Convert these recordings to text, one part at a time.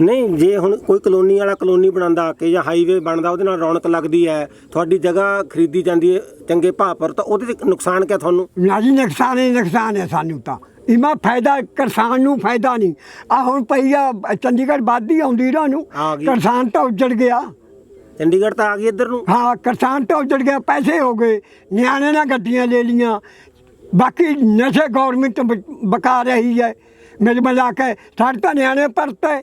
ਨਹੀਂ ਜੇ ਹੁਣ ਕੋਈ ਕਲੋਨੀ ਵਾਲਾ ਕਲੋਨੀ ਬਣਾਉਂਦਾ ਆ ਕੇ ਜਾਂ ਹਾਈਵੇ ਬਣਦਾ ਉਹਦੇ ਨਾਲ ਰੌਣਕ ਲੱਗਦੀ ਹੈ ਤੁਹਾਡੀ ਜਗ੍ਹਾ ਖਰੀਦੀ ਜਾਂਦੀ ਹੈ ਚੰਗੇ ਭਾਅ ਪਰ ਤਾਂ ਉਹਦੇ ਚ ਨੁਕਸਾਨ ਕਿਆ ਤੁਹਾਨੂੰ? ਨਾ ਜੀ ਨੁਕਸਾਨ ਹੀ ਨੁਕਸਾਨ ਹੈ ਸਾਨੂੰ ਤਾਂ। ਇਮਾ ਫਾਇਦਾ ਕਿਸਾਨ ਨੂੰ ਫਾਇਦਾ ਨਹੀਂ। ਆ ਹੁਣ ਪਈ ਆ ਚੰਡੀਗੜ੍ਹ ਵਾਦੀ ਆਉਂਦੀ ਨਾ ਨੂੰ ਆ ਗਈ। ਕਿਸਾਨ ਤਾਂ ਉੱਜੜ ਗਿਆ। ਚੰਡੀਗੜ੍ਹ ਤਾਂ ਆ ਗਈ ਇੱਧਰ ਨੂੰ? ਹਾਂ ਕਿਸਾਨ ਤਾਂ ਉੱਜੜ ਗਿਆ ਪੈਸੇ ਹੋ ਗਏ ਨਿਆਣੇ ਨੇ ਗੱਡੀਆਂ ਲੈ ਲੀਆਂ ਬਾਕੀ ਨਸ਼ੇ ਗਵਰਨਮੈਂਟ ਬਕਾ ਰਹੀ ਹੈ। ਮਿਲ ਮਿਲਾ ਕੇ ਸਾਡੇ ਤਾਂ ਨਿਆਣੇ ਪਰਤੇ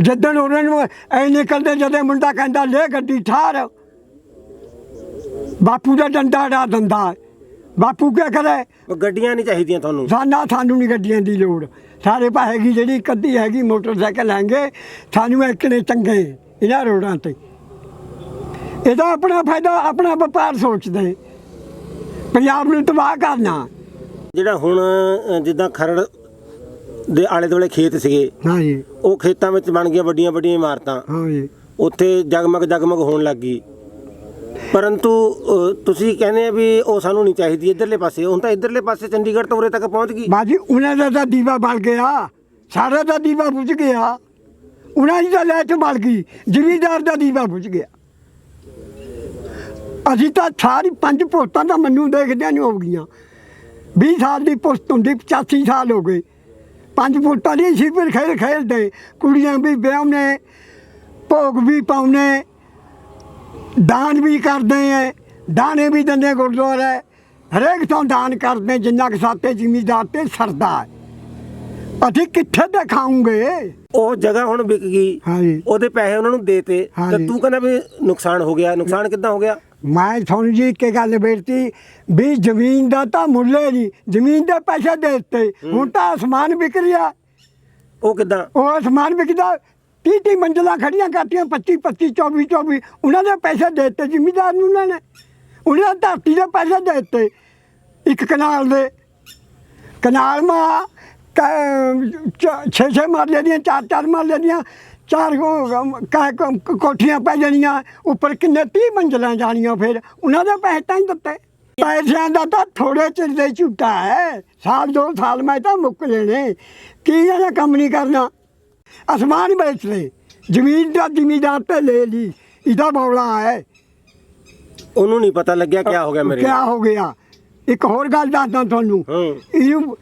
ਜਦੋਂ ਉਹਨਾਂ ਨੂੰ ਐ ਨਿਕਲਦੇ ਜਦੋਂ ਮੁੰਡਾ ਕਹਿੰਦਾ ਲੈ ਗੱਡੀ ਠਾਰ। ਬਾਪੂ ਦਾ ਡੰਡਾ ਡਾ ਦਿੰਦਾ। ਬਾਪੂ ਕੀ ਕਰੇ? ਉਹ ਗੱਡੀਆਂ ਨਹੀਂ ਚਾਹੀਦੀਆਂ ਤੁਹਾਨੂੰ? ਸਾਨਾ ਸਾਨੂੰ ਨਹੀਂ ਗੱਡੀਆਂ ਦੀ ਲੋੜ। ਸਾਰੇ ਪਾ ਹੈਗੀ ਜਿਹੜੀ ਕੱਦੀ ਹੈਗੀ ਮੋਟਰਸਾਈਕਲ ਲੈਂਗੇ ਸਾਨੂੰ ਇੱਕ ਨੇ ਚੰਗੇ ਇਹਨਾਂ ਰੋਡਾਂ ਤੇ। ਇਹਦਾ ਆਪਣਾ ਫਾਇਦਾ ਆਪਣਾ ਵਪਾਰ ਸੋਚਦੇ। ਪੰਜਾਬ ਨੂੰ ਤਬਾਹ ਕਰਨਾ। ਜਿਹੜਾ ਹੁਣ ਜਿੱਦਾਂ ਖਰੜ ਦੇ ਆਲੇ ਦੁਆਲੇ ਖੇਤ ਸੀਗੇ। ਹਾਂ ਜੀ। ਉਹ ਖੇਤਾਂ ਵਿੱਚ ਬਣ ਗਈਆਂ ਵੱਡੀਆਂ ਵੱਡੀਆਂ ਇਮਾਰਤਾਂ। ਹਾਂ ਜੀ। ਉੱਥੇ ਜਗਮਗ ਜਗਮਗ ਹੋਣ ਲੱਗ ਗਈ। ਪਰੰਤੂ ਤੁਸੀਂ ਕਹਿੰਦੇ ਆ ਵੀ ਉਹ ਸਾਨੂੰ ਨਹੀਂ ਚਾਹੀਦੀ ਇੱਧਰਲੇ ਪਾਸੇ। ਹੁਣ ਤਾਂ ਇੱਧਰਲੇ ਪਾਸੇ ਚੰਡੀਗੜ੍ਹ ਤੋਂ ਉਰੇ ਤੱਕ ਪਹੁੰਚ ਗਈ। ਬਾਜੀ ਉਹਨਾਂ ਦਾ ਤਾਂ ਦੀਵਾ ਬਲ ਗਿਆ। ਸਾਰਾ ਦਾ ਦੀਵਾ ਬੁਝ ਗਿਆ। ਉਹਨਾਂ ਦੀ ਤਾਂ ਲੈਟ ਬਲ ਗਈ। ਜ਼ਿਮੀਦਾਰ ਦਾ ਦੀਵਾ ਬੁਝ ਗਿਆ। ਅਸੀਂ ਤਾਂ ਸਾਰੀ ਪੰਜ ਪੋਸਟਾਂ ਤਾਂ ਮੈਨੂੰ ਦੇਖਦਿਆਂ ਨੂੰ ਹੋ ਗਈਆਂ। 20 ਸਾਲ ਦੀ ਪੋਸਟ ਹੁੰਦੀ 85 ਸਾਲ ਹੋ ਗਏ। ਪੰਜ ਪੋਸਟਾਂ ਦੀ ਸੀ ਫਿਰ ਖੇਲ ਖੇਲਦੇ ਕੁੜੀਆਂ ਵੀ ਵਿਆਹੁਨੇ ਭੋਗ ਵੀ ਪਾਉਨੇ ਦਾਨ ਵੀ ਕਰਦੇ ਐ ਦਾਣੇ ਵੀ ਦਿੰਦੇ ਗੁਰਦੁਆਰੇ। ਹਰੇਕ ਤੋਂ ਦਾਨ ਕਰਦੇ ਜਿੰਨਾ ਕਿ ਸਾਤੇ ਜ਼ਿਮੀਦਾਰ ਤੇ ਸਰਦਾ। ਅਸੀਂ ਕਿੱਥੇ ਤੇ ਖਾਉਂਗੇ ਉਹ ਜਗ੍ਹਾ ਹੁਣ ਵਿਕ ਗਈ। ਹਾਂਜੀ। ਉਹਦੇ ਪੈਸੇ ਉਹਨਾਂ ਨੂੰ ਦੇਤੇ। ਤੇ। ਤੂੰ ਕਹਿੰਦਾ ਵੀ ਨੁਕਸਾਨ ਹੋ ਗਿਆ। ਨੁਕਸਾਨ ਕਿੱਦਾਂ ਹੋ ਗਿਆ? ਮੈਂ ਤੁਹਾਨੂੰ ਜੀ ਇੱਕ ਗੱਲ ਬੇਨਤੀ ਵੀ ਜ਼ਮੀਨ ਦਾ ਤਾਂ ਮੁੱਲ ਹੀ ਨਹੀਂ ਜ਼ਮੀਨ ਦੇ ਪੈਸੇ ਦੇ ਦਿੱਤੇ। ਹੁਣ ਤਾਂ ਅਸਮਾਨ ਵਿਕ ਰਿਹਾ। ਉਹ ਕਿੱਦਾਂ? ਉਹ ਅਸਮਾਨ ਵਿਕਦਾ 30 30 ਮੰਜ਼ਲਾਂ ਖੜੀਆਂ ਕਰਤੀਆਂ 25 25 24 24 ਉਹਨਾਂ ਦੇ ਪੈਸੇ ਦੇ ਦਿੱਤੇ ਜ਼ਿਮੀਦਾਰ ਨੂੰ ਉਹਨਾਂ ਨੇ। ਉਹਨਾਂ ਧਰਤੀ ਦੇ ਪੈਸੇ ਦੇ ਦਿੱਤੇ ਇੱਕ ਕਨਾਲ ਦੇ। ਕਨਾਲ ਮਾ ਛੇ ਛੇ ਮਰਲੇ ਦੀਆਂ ਚਾਰ ਚਾਰ ਮਰਲੇ ਦੀਆਂ ਚਾਰ ਕੋ- ਕਾ- ਕੋ- ਕੋਠੀਆਂ ਪੈ ਜਾਣੀਆਂ ਉੱਪਰ ਕਿੰਨੇ 30 ਮੰਜ਼ਲਾਂ ਜਾਣੀਆਂ ਫਿਰ। ਉਹਨਾਂ ਦੇ ਪੈਸੇ ਤਾਂ ਹੀ ਦਿੱਤੇ। ਪੈਸਿਆਂ ਦਾ ਤਾਂ ਥੋੜੇ ਚਿਰ ਦੇ ਝੂਟਾ ਹੈ। ਸਾਲ ਦੋ ਸਾਲ ਮੈਂ ਤਾਂ ਮੁੱਕ ਲੈਣੇ ਕੀ ਇਹਦਾ ਕੰਮ ਨਹੀਂ ਕਰਨਾ? ਅਸਮਾਨ ਵੇਚ ਲੈ ਜ਼ਮੀਨ ਦਾ ਜ਼ਿਮੀਦਾਰ ਤੇ ਲੈ ਲਈ। ਇਹਦਾ ਬੌਲਾ ਹੈ। ਉਹਨੂੰ ਨਹੀਂ ਪਤਾ ਲੱਗਿਆ ਕੀ ਹੋ ਗਿਆ ਮੇਰੇ ਕਿਆ ਹੋ ਗਿਆ? ਇੱਕ ਹੋਰ ਗੱਲ ਦੱਸਦਾ ਤੁਹਾਨੂੰ। ਹਾਂ। ਇਹਨੂੰ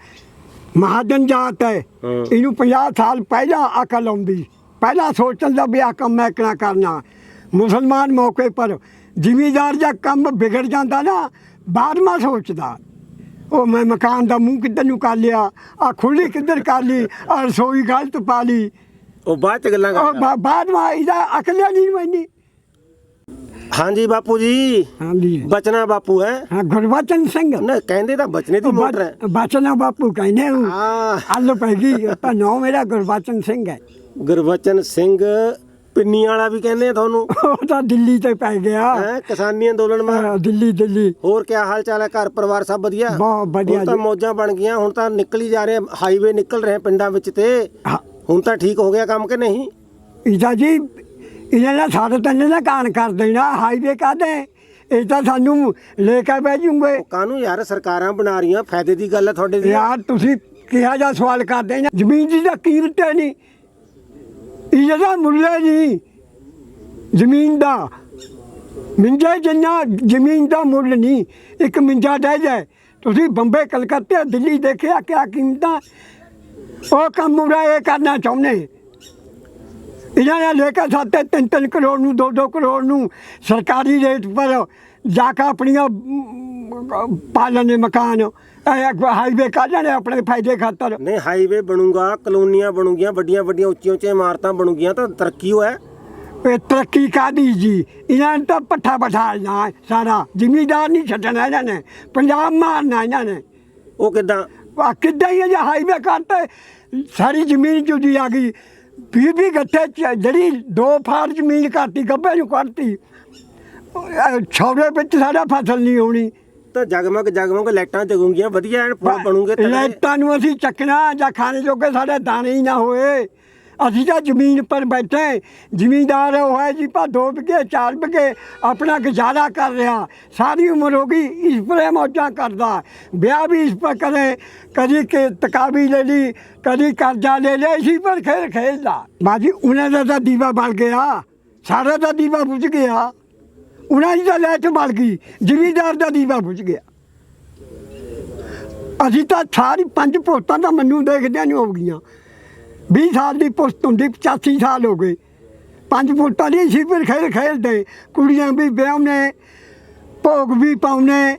ਮਹਾਜਨ ਜਾਤ ਹੈ। ਹਾਂ। ਇਹਨੂੰ 50 ਸਾਲ ਪਹਿਲਾਂ ਅਕਲ ਆਉਂਦੀ। ਪਹਿਲਾਂ ਸੋਚਣ ਦਾ ਵੀ ਆ ਕੰਮ ਮੈਂ ਕਿਹੜਾ ਕਰਨਾ। ਮੁਸਲਮਾਨ ਮੌਕੇ ਪਰ ਜ਼ਿਮੀਦਾਰ ਜਾਂ ਕੰਮ ਵਿਗੜ ਜਾਂਦਾ ਨਾ ਬਾਅਦ ਮਾ ਸੋਚਦਾ। ਉਹ ਮੈਂ ਮਕਾਨ ਦਾ ਮੂੰਹ ਕਿੱਧਰ ਨੂੰ ਕਰ ਲਿਆ ਆ ਖੁੱਲੀ ਕਿੱਧਰ ਕਰ ਲਈ ਆ ਰਸੋਈ ਗਲਤ ਪਾ ਲਈ। ਉਹ ਬਾਅਦ ਚ ਗੱਲਾਂ ਉਹ ਬਾ- ਬਾਅਦ ਮਾ ਇਹਦਾ ਅਕਲ ਹੀ ਨਹੀਂ ਮੈਨੀ ਹਾਂਜੀ ਬਾਪੂ ਜੀ। ਹਾਂਜੀ। ਬਚਨਾ ਬਾਪੂ ਹੈ। ਹਾਂ ਗੁਰਬਚਨ ਸਿੰਘ। ਨਾ ਕਹਿੰਦੇ ਤਾਂ ਬਚਨੇ ਦੀ ਮੋਟਰ ਹੈ। ਬਚਨਾ ਬਾਪੂ ਕਹਿੰਦੇ ਉਹ ਆ ਅੱਲ ਪੈ ਗਈ ਤਾਂ ਨਾਂ ਮੇਰਾ ਗੁਰਬਚਨ ਸਿੰਘ ਹੈ। ਗੁਰਬਚਨ ਸਿੰਘ ਪਿੰਨੀ ਵਾਲਾ ਵੀ ਕਹਿੰਦੇ ਆ ਤੁਹਾਨੂੰ। ਉਹ ਤਾਂ ਦਿੱਲੀ ਤੇ ਪੈ ਗਿਆ। ਹੈ ਕਿਸਾਨੀ ਅੰਦੋਲਨ ਮਾ ਹਾਂ, ਦਿੱਲੀ ਦਿੱਲੀ। ਹੋਰ ਕੀ ਹਾਲ ਚਾਲ ਹੈ ਘਰ ਪਰਿਵਾਰ ਸਭ ਵਧੀਆ? ਬਹੁਤ ਵਧੀਆ ਹੁਣ ਤਾਂ ਜੀ। ਮੌਜਾਂ ਬਣ ਗਈਆਂ ਹੁਣ ਤਾਂ ਨਿਕਲ ਜਾ ਰਹੇ ਹਾਈਵੇ ਨਿਕਲ ਰਹੇ ਪਿੰਡਾਂ ਵਿੱਚ ਤੇ। ਹਾਂ, ਹੁਣ ਤਾਂ ਠੀਕ ਹੋ ਗਿਆ ਕੰਮ ਕਿ ਨਹੀਂ? ਇਹਦਾ ਜੀ ਇਹਨਾਂ ਨੇ ਸਾਡੇ ਤਾਂ ਇਹਨਾਂ ਨੇ ਕਾਣ ਕਰ ਦੇਣਾ ਹਾਈਵੇ ਕਾਦੇ ਇਹ ਤਾਂ ਸਾਨੂੰ ਲੈ ਕੇ ਬਹਿ ਜੂਗੇ ਕਾਨੂੰ ਯਾਰ ਸਰਕਾਰਾਂ ਬਣਾ ਰਹੀਆਂ ਫਾਇਦੇ ਦੀ ਗੱਲ ਹੈ ਤੁਹਾਡੇ ਦੀ। ਯਾਰ ਤੁਸੀਂ ਕਿਹਾ ਜਾ ਸਵਾਲ ਕਰਦੇ ਨਾ ਜ਼ਮੀਨ ਦੀ ਤਾਂ ਕੀਮਤ ਹੈ ਨਹੀਂ। ਇਹਦਾ ਮੁੱਲ ਨਹੀਂ ਜ਼ਮੀਨ ਦਾ। ਮਿੰਜਾ ਜਿੰਨਾ ਜ਼ਮੀਨ ਦਾ ਮੁੱਲ ਨਹੀਂ, ਇੱਕ ਮਿੰਜਾ ਡਹਿ ਜਾਏ। ਤੁਸੀਂ ਬੰਬੇ, ਕਲਕੱਤੇ, ਦਿੱਲੀ ਦੇਖਿਆ ਕਿਆ ਕੀਮਤਾਂ? ਉਹ ਕੰਮ ਮੁਰਾ ਇਹ ਕਰਨਾ ਚਾਹੁੰਦੇ। ਇਹਨਾਂ ਨੇ ਲੈ ਕੇ ਸਾਤੇ ਤਿੰਨ ਤਿੰਨ ਕਰੋੜ ਨੂੰ ਦੋ ਦੋ ਕਰੋੜ ਨੂੰ। ਸਰਕਾਰੀ ਰੇਟ ਪਰ ਜਾ ਕੇ ਆਪਣੀਆਂ ਪਾਲਣੇ ਮਕਾਨ ਇਹ ਹਾਈਵੇ ਕੱਢਣੇ ਆਪਣੇ ਫਾਇਦੇ ਖਾਤਰ। ਨਹੀਂ ਹਾਈਵੇ ਬਣੂਗਾ ਕਲੋਨੀਆਂ ਬਣੂਗੀਆਂ ਵੱਡੀਆਂ ਵੱਡੀਆਂ ਉੱਚੀਆਂ ਉੱਚੀਆਂ ਇਮਾਰਤਾਂ ਬਣੂਗੀਆਂ ਤਾਂ ਤਰੱਕੀ ਹੋਇਆ। ਇਹ ਤਰੱਕੀ ਕਾਦੀ ਜੀ? ਇਹਨਾਂ ਨੇ ਤਾਂ ਪੱਠਾ ਬਿਠਾਲਣਾ ਸਾਰਾ। ਜ਼ਿਮੀਦਾਰ ਨਹੀਂ ਛੱਡਣਾ ਇਹਨਾਂ ਨੇ। ਪੰਜਾਬ ਮਾਰਨਾ ਇਹਨਾਂ ਨੇ। ਉਹ ਕਿਦਾਂ? ਕਿੱਦਾਂ ਹੀ ਇਹ ਹਾਈਵੇ ਕਰਤੇ ਸਾਰੀ ਜ਼ਮੀਨ ਜੁਦੀ ਆ ਗਈ। ਵੀਹ ਗੱਠੇ ਚ ਜਿਹੜੀ ਦੋ ਫਾਰ ਜ਼ਮੀਨ ਕਰਤੀ ਗੱਬੇ ਨੂੰ ਕਰਤੀ ਛੋੜੇ ਵਿੱਚ ਸਾਡਾ ਫਸਲ ਨਹੀਂ ਹੋਣੀ। ਤਾਂ ਜਗਮਗ ਜਗਮਗ ਲਾਈਟਾਂ ਜਗੂਗੀਆਂ ਵਧੀਆ ਐਨ ਬਣੂਗੇ ਲਾਈਟਾਂ ਨੂੰ ਅਸੀਂ ਚੱਕਣਾ ਜਾਂ ਖਾਣੇ ਜੋਗੇ ਸਾਡੇ ਦਾਣੇ ਹੀ ਨਾ ਹੋਏ। ਅਸੀਂ ਤਾਂ ਜ਼ਮੀਨ ਪਰ ਬੈਠੇ ਜ਼ਿਮੀਂਦਾਰ ਉਹ ਹੈ ਜੀ ਪਾ ਦੋ ਵਿਗੇ ਚਾਰ ਵਿਗੇ ਆਪਣਾ ਗੁਜ਼ਾਰਾ ਕਰ ਰਿਹਾ। ਸਾਰੀ ਉਮਰ ਹੋ ਗਈ ਇਸ ਪਰ ਮੌਜਾਂ ਕਰਦਾ। ਵਿਆਹ ਵੀ ਇਸ ਪਰ ਕਰੇ, ਕਦੀ ਕਿ ਤਕਾਬੀ ਲੈ ਲਈ, ਕਦੀ ਕਰਜ਼ਾ ਲੈ ਲਿਆ ਇसी ਪਰ ਖੇਲ ਖੇਲਦਾ। ਬਾਜੀ, ਉਹਨਾਂ ਦਾ ਤਾਂ ਦੀਵਾ ਬਲ ਗਿਆ। ਸਾਰਾ ਦਾ ਦੀਵਾ ਬੁਝ ਗਿਆ। ਉਹਨਾਂ ਦੀ ਤਾਂ ਲੈਟ ਬਲ ਗਈ। ਜ਼ਿਮੀਂਦਾਰ ਦਾ ਦੀਵਾ ਬੁਝ ਗਿਆ। ਅਸੀਂ ਤਾਂ ਸਾਰੀ ਪੰਜ ਪੋਸਤਾਂ ਤਾਂ ਮੈਨੂੰ ਦੇਖਦਿਆਂ ਨਹੀਂ ਹੋ ਗਈਆਂ। 20 ਸਾਲ ਦੀ ਪੁਸਤ ਹੁੰਦੀ 85 ਸਾਲ ਹੋ ਗਏ। ਪੰਜ ਪੋਸਤਾਂ ਦੀ ਅਸੀਂ ਫਿਰ ਖੇਲ ਖੇਲਦੇ। ਕੁੜੀਆਂ ਵੀ ਵਿਆਹੁਨੇ ਭੋਗ ਵੀ ਪਾਉਨੇ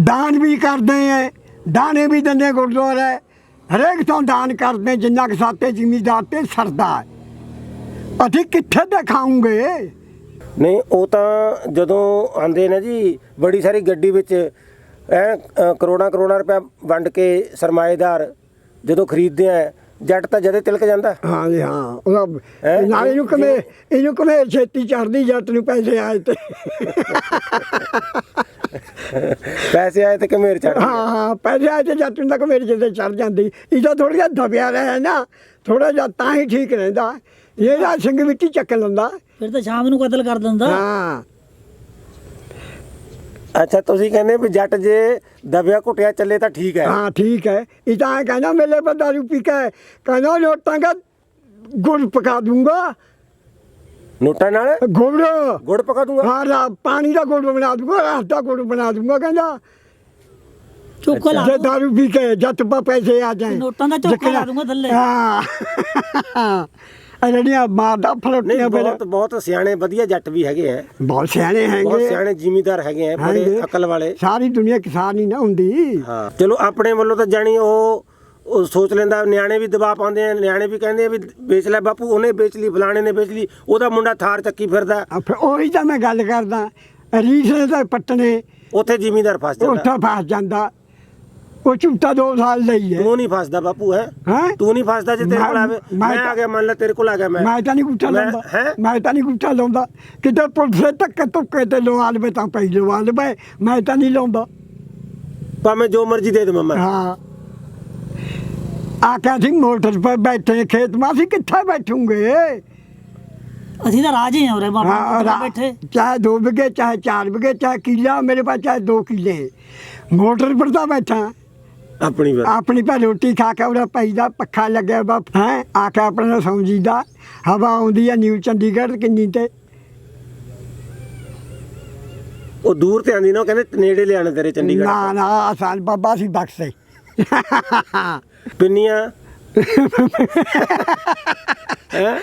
ਦਾਨ ਵੀ ਕਰਦੇ ਐ, ਦਾਣੇ ਵੀ ਦਿੰਦੇ ਗੁਰਦੁਆਰੇ। ਹਰੇਕ ਤੋਂ ਦਾਨ ਕਰਦੇ ਜਿੰਨਾ ਕਿ ਸਾਤੇ ਜ਼ਿਮੀਦਾਰ ਤੇ ਸਰਦਾ ਅਸੀਂ ਕਿੱਥੇ ਤੇ ਖਾਉਂਗੇ ਨਹੀਂ, ਉਹ ਤਾਂ ਜਦੋਂ ਆਂਦੇ ਨੇ ਜੀ, ਬੜੀ ਸਾਰੀ ਗੱਡੀ ਵਿੱਚ, ਐ ਕਰੋੜਾਂ ਕਰੋੜਾਂ ਰੁਪਏ ਵੰਡ ਕੇ ਸਰਮਾਏਦਾਰ ਜਦੋਂ ਖਰੀਦਦੇ ਆ ਜੱਟ ਤਾਂ ਜਦੇ ਤਿਲਕ ਜਾਂਦਾ। ਹਾਂ ਜੀ ਹਾਂ। ਉਹਦਾ ਹੈਂ? ਨਾਲ ਇਹਨੂੰ ਕਮੇ ਇਹਨੂੰ ਕਮੇ ਛੇਤੀ ਚੜਦੀ ਜੱਟ ਨੂੰ ਪੈਸੇ ਆਏ ਤੇ। ਪੈਸੇ ਆਏ ਤੇ ਕਮੇਰ ਚੜ ਹਾਂ ਹਾਂ। ਪੈਸੇ ਆਏ ਤੇ ਜੱਟ ਨੂੰ ਤਾਂ ਕਮੇ ਜਿੱਤੇ ਚੜ ਜਾਂਦੀ। ਇਹਦਾ ਥੋੜਾ ਜਿਹਾ ਦਬਿਆ ਰਿਹਾ ਨਾ। ਥੋੜਾ ਜਿਹਾ ਤਾਂ ਹੀ ਠੀਕ ਰਹਿੰਦਾ। ਇਹਦਾ ਸਿੰਘ ਮਿੱਟੀ ਚੱਕ ਲੈਂਦਾ। ਫਿਰ ਤਾਂ ਸ਼ਾਮ ਨੂੰ ਕਤਲ ਕਰ ਦਿੰਦਾ। ਹਾਂ। ਅੱਛਾ ਤੁਸੀਂ ਕਹਿੰਦੇ ਵੀ ਜੱਟ ਜੇ ਦਬਿਆ ਘੁੱਟਿਆ ਚੱਲੇ ਤਾਂ ਠੀਕ ਹੈ। ਹਾਂ ਠੀਕ ਹੈ। ਇਹ ਤਾਂ ਐਂ ਕਹਿੰਦਾ ਮੇਲੇ ਪਰ ਦਾਰੂ ਪੀ ਕੇ ਕਹਿੰਦਾ ਲੋਟਾਂ ਦਾ ਗੁੜ ਪਕਾ ਦੂੰਗਾ। ਨੋਟਾਂ ਨਾਲ? ਗੁੜ। ਗੁੜ ਪਕਾ ਦੂੰਗਾ? ਹਾਂ ਰਾ ਪਾਣੀ ਦਾ ਗੁੜ ਬਣਾ ਦੂੰਗਾ ਰਾਤ ਦਾ ਗੁੜ ਬਣਾ ਦੂੰਗਾ ਕਹਿੰਦਾ। ਚੋਕਾ ਲਾ ਜੇ। ਦਾਰੂ ਪੀ ਕੇ ਜੱਟ ਪਾ ਪੈਸੇ ਆ ਜਾਏ ਨੋਟਾਂ ਦਾ ਝੋਕਾ ਲਾ ਦੂੰਗਾ ਥੱਲੇ। ਹਾਂ। ਇਹ ਜਿਹੜੀਆਂ ਮਾਰਦਾ ਫਲੋਟੀਆਂ ਫਿਰ। ਬਹੁਤ ਬਹੁਤ ਸਿਆਣੇ ਵਧੀਆ ਜੱਟ ਵੀ ਹੈਗੇ ਆ ਬਹੁਤ ਸਿਆਣੇ ਬਹੁਤ ਹੈਗੇ ਸਿਆਣੇ ਜ਼ਿਮੀਦਾਰ ਹੈਗੇ ਆ ਬੜੇ ਹੈਗੇ। ਅਕਲ ਵਾਲੇ। ਸਾਰੀ ਦੁਨੀਆ ਕਿਸਾਨ ਹੀ ਨਾ ਹੁੰਦੀ। ਹਾਂ। ਚਲੋ ਆਪਣੇ ਵੱਲੋਂ ਤਾਂ ਜਾਣੀ ਉਹ ਉਹ ਸੋਚ ਲੈਂਦਾ ਨਿਆਣੇ ਵੀ ਦਬਾਅ ਪਾਉਂਦੇ ਆ ਨਿਆਣੇ ਵੀ ਕਹਿੰਦੇ ਆ ਵੀ ਵੇਚ ਲੈ ਬਾਪੂ ਉਹਨੇ ਵੇਚ ਲਈ ਫਲਾਣੇ ਨੇ ਵੇਚ ਲਈ ਉਹਦਾ ਮੁੰਡਾ ਥਾਰ ਚੱਕੀ ਫਿਰਦਾ। ਆ ਫਿਰ ਉਹੀ ਤਾਂ ਮੈਂ ਗੱਲ ਕਰਦਾ। ਰੀਸ ਤਾਂ ਪੱਟਣੇ। ਉੱਥੇ ਜ਼ਿਮੀਦਾਰ ਫਸ ਜਾਂਦਾ। ਉੱਥੇ ਫਸ ਜਾਂਦਾ। ਉਹ ਝੂਟਾ ਦੋ ਸਾਲ ਲਈ ਹੈ ਤੂੰ ਨਹੀਂ ਫਸਦਾ ਬਾਪੂ ਹੈ? ਹੈਂ? ਤੂੰ ਨਹੀਂ ਫਸਦਾ ਜੇ ਤੇਰੇ ਕੋਲ ਆਵੇ। ਮੈਂ ਆ ਗਿਆ ਮੰਨ ਲੈ ਤੇਰੇ ਕੋਲ ਆ ਗਿਆ ਮੈਂ। ਮੈਂ ਤਾਂ ਨਹੀਂ ਗੁੱਟਾ ਲਾਉਂਦਾ? ਮੈਂ ਤਾਂ ਨਹੀਂ ਗੁੱਟਾ ਲਾਉਂਦਾ। ਕਿਤੇ ਪੁਲਿਸ ਧੱਕੇ ਧੁੱਕੇ ਤੇ ਲਵਾ ਲਵੇ ਤਾਂ ਪਈ ਲਵਾ ਲਵੇ ਮੈਂ ਤਾਂ ਨਹੀਂ ਲਾਉਂਦਾ। ਭਾਵੇਂ ਜੋ ਮਰਜ਼ੀ ਦੇ ਦੇ ਮਮਾ ਹਾਂ। ਆਖਿਆ ਸੀ ਮੋਟਰ 'ਤੇ ਬੈਠੇ ਖੇਤ। ਮਾ ਅਸੀਂ ਕਿੱਥੇ ਬੈਠੂਗੇ? ਅਸੀਂ ਤਾਂ ਰਾਜੇ ਹਾਂ ਉਰੇ ਬਾਬਾ ਬੈਠੇ? ਚਾਹੇ ਦੋ ਵਿਗੇ ਚਾਹੇ ਚਾਰ ਵਿਗੇ ਚਾਹੇ ਕਿੱਲਾ ਮੇਰੇ ਪਾਸ ਚਾਹੇ ਦੋ ਕਿੱਲੇ। ਮੋਟਰ ਪਰ ਤਾਂ ਬੈਠਾ। ਆਪਣੀ ਵਾਰ ਆਪਣੀ ਪਾ ਰੋਟੀ ਖਾ ਕੇ ਉਹਦਾ ਪਈ ਦਾ ਪੱਖਾ ਲੱਗਿਆ ਵਾ ਹੈ? ਆ ਕੇ ਆਪਣਾ ਸਮਝੀਦਾ ਹਵਾ ਆਉਂਦੀ ਆ ਨਿਊ ਚੰਡੀਗੜ੍ਹ ਕਿੰਨੀ ਤੇ। ਉਹ ਦੂਰ ਤੇ ਆਂਦੀ ਨਾ ਉਹ ਕਹਿੰਦੇ ਨੇੜੇ ਲਿਆਣਾ ਤੇਰੇ ਚੰਡੀਗੜ੍ਹ। ਨਾ ਨਾ ਆਸਾਨ ਬਾਬਾ ਸੀ ਬਖਸ਼ੇ ਪਿੰਨੀਆਂ? ਹੈ?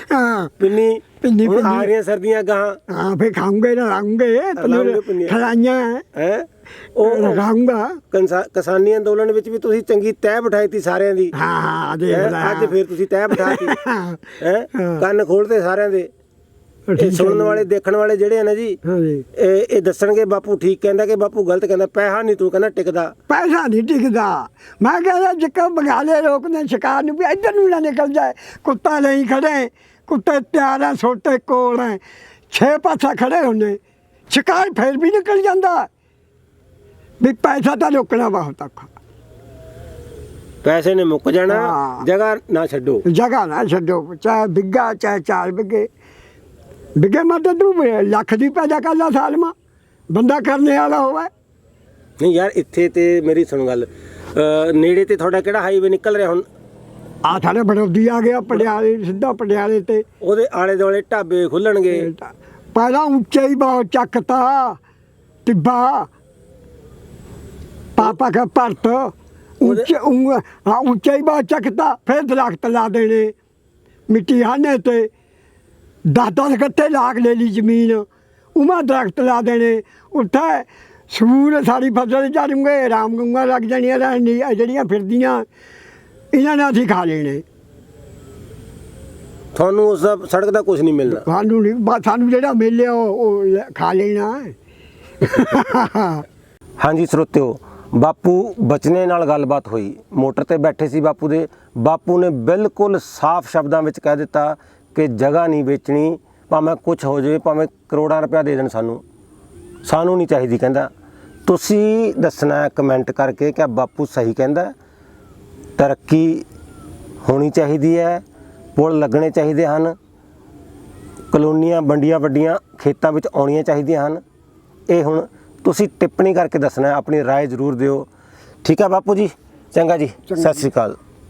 ਪਿੰਨੀ? ਪਿੰਨੀ- ਆ। ਰਹੀਆਂ ਸਰਦੀਆਂ ਗਾਹਾਂ। ਹਾਂ ਫੇ ਖਾਉਂਗੇ ਨਾ ਪਿੰਨੀਆਂ। ਖਲਾਈਆਂ। ਹੈ? ਉਹ ਲਗਾਉਂਗਾ ਕੰਸਾ- ਕਿਸਾਨੀ ਅੰਦੋਲਨ ਵਿੱਚ ਵੀ ਤੁਸੀਂ ਚੰਗੀ ਤਹਿ ਬਿਠਾਈ ਤੀ ਸਾਰਿਆਂ ਦੀ। ਹਾਂ ਹਾਂ ਦੇਖ? ਲੈ ਅੱਜ ਫਿਰ ਤੁਸੀਂ ਤਹਿ ਬਿਠਾਤੀ। ਹਾਂ। ਕੰਨ ਖੋਲਦੇ ਸਾਰਿਆਂ ਦੇ। ਇਹ ਸੁਣਨ। ਵਾਲੇ ਦੇਖਣ ਵਾਲੇ ਜਿਹੜੇ ਆ ਨਾ ਜੀ ਇਹ ਇਹ ਦੱਸਣਗੇ ਬਾਪੂ ਠੀਕ ਕਹਿੰਦਾ ਕਿ ਬਾਪੂ ਗਲਤ ਕਹਿੰਦਾ ਪੈਸਾ ਨਹੀਂ ਤੂੰ ਕਹਿੰਦਾ ਟਿਕਦਾ। ਪੈਸਾ ਨਹੀਂ ਟਿਕਦਾ। ਮੈਂ ਕਹਿੰਦਾ ਜਿੱਕਾ ਬਗਾਲੇ ਲੋਕ ਨੇ ਸ਼ਿਕਾਰ ਨੂੰ ਵੀ ਇੱਧਰ ਨੂੰ ਨਾ ਨਿਕਲ ਜਾਏ। ਕੁੱਤਾ ਲਈ ਖੜੇ ਕੁੱਤੇ ਤਿਆਰ ਆ ਛੋਟੇ ਕੋਲ ਹੈ ਛੇ ਪਾਸਾ ਖੜੇ ਹੁੰਦੇ। ਸ਼ਿਕਾਰ ਫੇਰ ਵੀ ਨਿਕਲ ਜਾਂਦਾ। ਵੀ ਪੈਸਾ ਤਾਂ ਰੋਕਣਾ ਬਹੁਤ ਔਖਾ ਪੈਸੇ ਨੇ ਮੁੱਕ ਜਾਣਾ ਹਾਂ। ਜਗ੍ਹਾ ਨਾ ਛੱਡੋ। ਜਗ੍ਹਾ ਨਾ ਛੱਡੋ ਚਾਹੇ ਬਿੱਗਾ ਚਾਹੇ ਚਾਰ ਬਿੱਗੇ ਬਿੱਗੇ ਮਤ ਤੂੰ ਲੱਖ ਦੀ ਪੈਦਾ ਕਰ ਲਾ ਸਾਲ ਮਾ। ਬੰਦਾ ਕਰਨੇ ਵਾਲਾ ਹੋਵੇ। ਨਹੀਂ ਯਾਰ ਇੱਥੇ ਤੇ ਮੇਰੀ ਸੁਣ ਗੱਲ। ਅਹ ਨੇੜੇ ਤੇ ਤੁਹਾਡਾ ਕਿਹੜਾ ਹਾਈਵੇ ਨਿਕਲ ਰਿਹਾ ਹੁਣ? ਆ ਸਾਡੇ ਬੜੌਦੀ ਆ ਗਿਆ ਪਟਿਆਲੇ ਸਿੱਧਾ ਪਟਿਆਲੇ ਤੇ। ਉਹਦੇ ਆਲੇ ਦੁਆਲੇ ਢਾਬੇ ਖੁੱਲਣਗੇ। ਪਹਿਲਾਂ ਉੱਚਾ ਹੀ ਬਹੁਤ ਚੱਕਤਾ ਟਿੱਬਾ। ਪਾਪਾ ਕਾ ਭਰਤ ਉੱਚੇ ਉਂ- ਹਾਂ ਉੱਚਾ ਹੀ ਬਹੁਤ ਚੱਕਤਾ ਫਿਰ ਦਰਖਤ ਲਾ ਦੇਣੇ। ਮਿੱਟੀ ਹਾਨੇ ਤੇ ਦਸ ਦਸ ਗੱਤੇ ਲਾਗ ਲੈ ਲਈ ਜ਼ਮੀਨ। ਉਮਾ ਦਰਖਤ ਲਾ ਦੇਣੇ। ਉੱਥੇ ਸੂਰ ਸਾਰੀ ਫਸਲ ਚਾਰੂਗੇ ਰਾਮ ਗੰਗਾ ਲੱਗ ਜਾਣੀਆਂ ਰਹਿਣੀ ਜਿਹੜੀਆਂ ਫਿਰਦੀਆਂ ਇਹਨਾਂ ਨੇ ਅਸੀਂ ਖਾ ਲੈਣੇ। ਤੁਹਾਨੂੰ ਉਸ ਦਾ ਸੜਕ ਦਾ ਕੁਝ ਨਹੀਂ ਮਿਲਣਾ ਸਾਨੂੰ ਨਹੀਂ ਬਸ ਸਾਨੂੰ ਜਿਹੜਾ ਮਿਲਿਆ ਉਹ ਖਾ ਲੈਣਾ। ਹਾਂਜੀ ਸਰੋਤਿਓ ਬਾਪੂ ਬਚਨੇ ਨਾਲ ਗੱਲਬਾਤ ਹੋਈ। ਮੋਟਰ ਤੇ ਬੈਠੇ ਸੀ ਬਾਪੂ ਦੇ। ਬਾਪੂ ਨੇ ਬਿਲਕੁਲ ਸਾਫ਼ ਸ਼ਬਦਾਂ ਵਿੱਚ ਕਹਿ ਦਿੱਤਾ ਕਿ ਜਗ੍ਹਾ ਨਹੀਂ ਵੇਚਣੀ, ਭਾਵੇਂ ਕੁਝ ਹੋ ਜਾਵੇ, ਭਾਵੇਂ ਕਰੋੜਾਂ ਰੁਪਇਆ ਦੇ ਦੇਣ ਸਾਨੂੰ। ਸਾਨੂੰ ਨਹੀਂ ਚਾਹੀਦੀ, ਕਹਿੰਦਾ। ਤੁਸੀਂ ਦੱਸਣਾ ਕਮੈਂਟ ਕਰਕੇ ਕਿ ਬਾਪੂ ਸਹੀ ਕਹਿੰਦਾ ਤਰੱਕੀ ਹੋਣੀ ਚਾਹੀਦੀ ਹੈ, ਪੁਲ ਲੱਗਣੇ ਚਾਹੀਦੇ ਹਨ। ਕਲੋਨੀਆਂ ਵੰਡੀਆਂ ਵੱਡੀਆਂ ਖੇਤਾਂ ਵਿੱਚ ਆਉਣੀਆਂ ਚਾਹੀਦੀਆਂ ਹਨ। ਇਹ ਹੁਣ ਤੁਸੀਂ ਟਿੱਪਣੀ ਕਰਕੇ ਦੱਸਣਾ ਹੈ, ਆਪਣੀ رائے ਜ਼ਰੂਰ ਦਿਓ ਠੀਕ ਹੈ ਬਾਪੂ ਜੀ ਚੰਗਾ ਜੀ ਸਤਿ ਸ਼੍ਰੀ ਅਕਾਲ